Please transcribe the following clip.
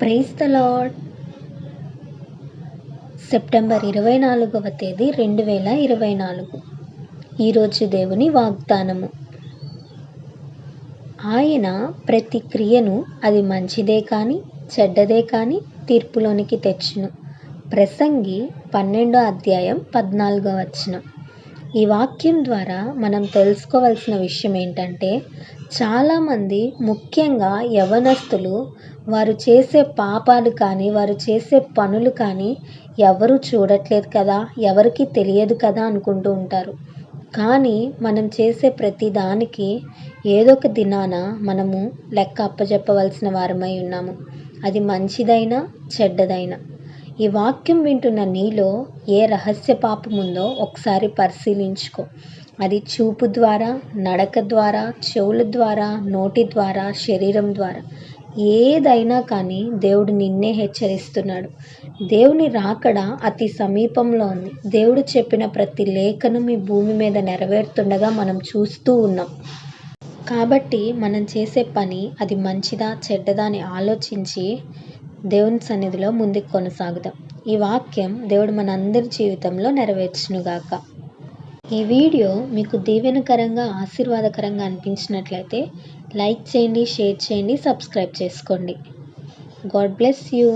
Praise the lord September ఇరవై నాలుగవ తేదీ రెండు వేల ఇరవై నాలుగు. ఈరోజు దేవుని వాగ్దానము. ఆయన ప్రతి క్రియను అది మంచిదే కానీ చెడ్డదే కానీ తీర్పులోనికి తెచ్చును. ప్రసంగి పన్నెండో అధ్యాయం పద్నాలుగో వచనం. ఈ వాక్యం ద్వారా మనం తెలుసుకోవాల్సిన విషయం ఏంటంటే చాలామంది ముఖ్యంగా యవనస్తులు వారు చేసే పాపాలు కానీ వారు చేసే పనులు కానీ ఎవరు చూడట్లేదు కదా ఎవరికి తెలియదు కదా అనుకుంటూ ఉంటారు. కానీ మనం చేసే ప్రతి దానికి ఏదో ఒక దినాన మనము లెక్క అప్పచెప్పవలసిన వారమై ఉన్నాము. అది మంచిదైనా చెడ్డదైనా. ఈ వాక్యం వింటున్న నీలో ఏ రహస్య పాపం ఉందో ఒకసారి పరిశీలించుకో. అది చూపు ద్వారా నడక ద్వారా చెవుల ద్వారా నోటి ద్వారా శరీరం ద్వారా. ఏదైనా కానీ దేవుడు నిన్నే హెచ్చరిస్తున్నాడు. దేవుని రాకడ అతి సమీపంలో ఉంది. దేవుడు చెప్పిన ప్రతి లేఖను మీ భూమి మీద నెరవేరుతుండగా మనం చూస్తూ ఉన్నాం. కాబట్టి మనం చేసే పని అది మంచిదా చెడ్డదా అని ఆలోచించి దేవుని సన్నిధిలో ముందుకు కొనసాగుదాం. ఈ వాక్యం దేవుడు మనందరి జీవితంలో నెరవేర్చునుగాక. ఈ వీడియో మీకు దీవెనకరంగా ఆశీర్వాదకరంగా అనిపించినట్లయితే లైక్ చేయండి షేర్ చేయండి సబ్స్క్రైబ్ చేసుకోండి. God bless you.